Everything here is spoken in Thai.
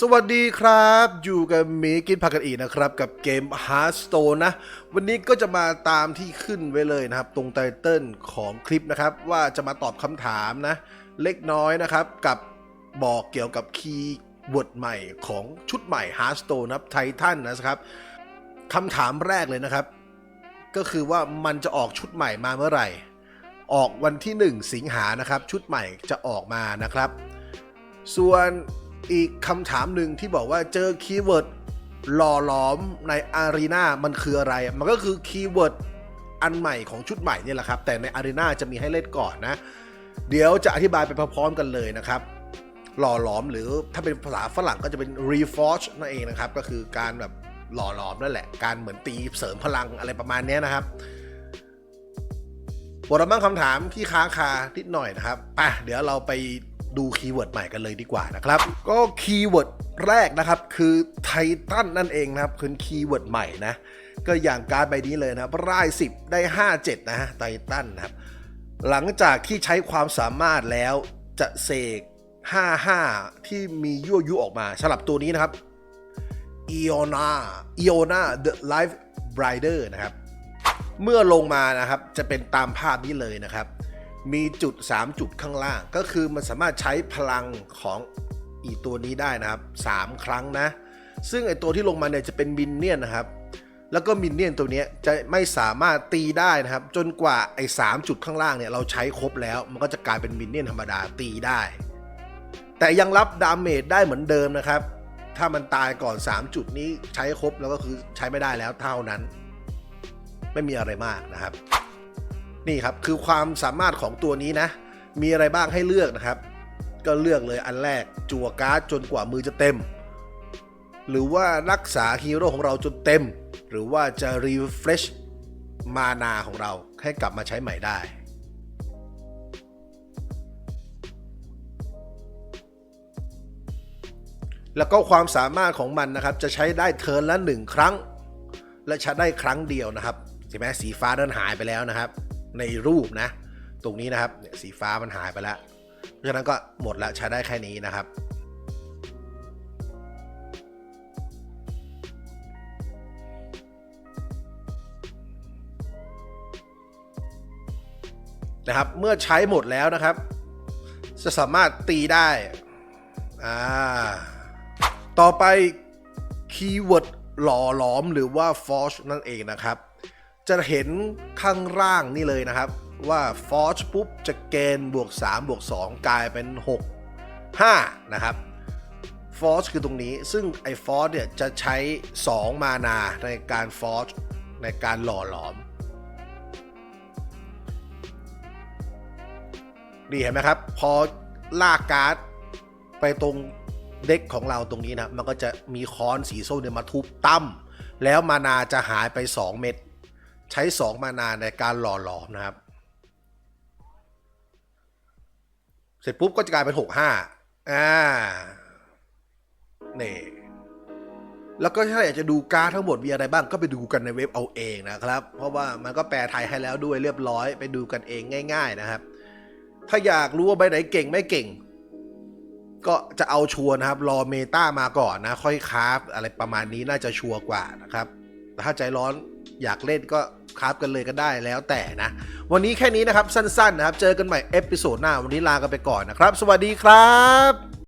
สวัสดีครับ อยู่กับมีกินผักกันอีกนะครับ กับเกม Hearthstone นะ วันนี้ก็จะมาตามที่ขึ้นไว้เลยนะครับ ตรงไตเติลของคลิปนะครับ ว่าจะมาตอบคำถามนะ เล็กน้อยนะครับ กับบอกเกี่ยวกับคีย์เวิร์ดใหม่ของชุดใหม่ Hearthstone นะครับไททันนะครับคำถามแรกเลยนะครับ ก็คือว่ามันจะออกชุดใหม่มาเมื่อไหร่ ออกวันที่ 1 สิงหานะครับ ชุดใหม่จะออกมานะครับ ส่วน อีกคำถามหนึ่งที่บอกว่าเจอคีย์เวิร์ดหล่อหลอมในอารีนามันคืออะไร มันก็คือคีย์เวิร์ดอันใหม่ของชุดใหม่นี่แหละครับ แต่ในอารีนาจะมีให้เล่นก่อนนะ เดี๋ยวจะอธิบายไปพร้อมๆกันเลยนะครับ หล่อหลอมหรือถ้าเป็นภาษาฝรั่งก็จะเป็น reforge นั่นเองนะครับ ก็คือการแบบหล่อหลอมนั่นแหละ การเหมือนตีเสริมพลังอะไรประมาณนี้นะครับบทมั่งคำถามที่ค้างคานิดหน่อยนะครับ ไป เดี๋ยวเราไป ดูคีย์เวิร์ดใหม่กันเลยดีกว่านะครับ ก็คีย์เวิร์ดแรกนะครับ คือไททันนั่นเองนะครับคือคีย์เวิร์ดใหม่นะ ก็อย่างการใบนี้เลยนะครับร่าย 10 ได้ 57 นะฮะไททันนะครับ หลังจากที่ใช้ความสามารถแล้วจะเสก 55 ที่มียั่วยุออกมาสำหรับตัวนี้นะครับ Iona Iona the Life Brider นะครับ เมื่อลงมานะครับจะเป็นตามภาพนี้เลยนะครับ มีจุด 3 จุดข้างล่าง ก็คือมันสามารถใช้พลังของอีตัวนี้ได้นะครับ 3 ครั้งนะ ซึ่งไอตัวที่ลงมาเนี่ยจะเป็นมินเนี่ยนนะครับ แล้วก็มินเนี่ยนตัวนี้จะไม่สามารถตีได้นะครับ จนกว่าไอ้สจุดข้างล่างเนี่ยเราใช้ครบแล้ว มันก็จะกลายเป็นมินเนี่ยนธรรมดาตีได้ แต่ยังรับดาเมจได้เหมือนเดิมนะครับ ถ้ามันตายก่อน 3 จุดนี้ใช้ครบแล้วก็คือใช้ไม่ได้แล้วเท่านั้น ไม่มีอะไรมากนะครับ นี่ครับคือความสามารถของตัวนี้นะ มีอะไรบ้างให้เลือกนะครับ ก็เลือกเลยอันแรกจั่วการ์ดจนกว่ามือจะเต็ม หรือว่ารักษาฮีโร่ของเราจนเต็ม หรือว่าจะรีเฟรชมานาของเราให้กลับมาใช้ใหม่ได้แล้วก็ความสามารถของมันนะครับ จะใช้ได้เทิร์นละหนึ่งครั้ง และใช้ได้ครั้งเดียวนะครับใช่ไหมสีฟ้าเดินหายไปแล้วนะครับ ในรูปนะ ตรงนี้นะครับเนี่ยสีฟ้ามันหายไปแล้ว เพราะฉะนั้นก็หมดแล้วใช้ได้แค่นี้นะครับนะครับเมื่อใช้หมดแล้วนะครับ จะสามารถตีได้อ่าต่อไปคีย์เวิร์ดหล่อหลอมหรือว่า forge นั่นเองนะครับ จะเห็นข้างล่างนี่เลยนะครับ ว่า forge ปุ๊บจะเกณฑ์บวก 3 บวก 2 กลายเป็น 6 5 นะครับ forge คือตรงนี้ซึ่งไอ้ forge เนี่ยจะใช้ 2 มานาในการ forge ในการหล่อหลอมนี่เห็นไหมครับ พอลากการ์ดไปตรงเด็กของเราตรงนี้นะ มันก็จะมีค้อนสีส้มเนี่ยมาทุบตั้มแล้วมานาจะหายไป 2 เม็ด ใช้ 2 มานานในการหล่อหลอมนะครับ เสร็จปุ๊บก็จะกลายเป็น 6 5 อ่านี่แล้วก็ถ้าอยากจะดูการ์ดทั้งหมดมีอะไรบ้างก็ไปดูกันในเว็บเอาเองนะครับ เพราะว่ามันก็แปลไทยให้แล้วด้วยเรียบร้อยไปดูกันเองง่าย ๆนะครับ ถ้าอยากรู้ว่าใบไหนเก่งไม่เก่ง ก็จะเอาชัวร์นะครับ รอเมตามาก่อนนะ ค่อยคราฟอะไรประมาณนี้น่าจะชัวร์กว่านะครับแต่ถ้าใจร้อนอยากเล่นก็ คราฟกันเลยก็ได้แล้วแต่นะ วันนี้แค่นี้นะครับสั้นๆนะครับ เจอกันใหม่เอพิโซดหน้าวันนี้ลากันไปก่อนนะครับ สวัสดีครับ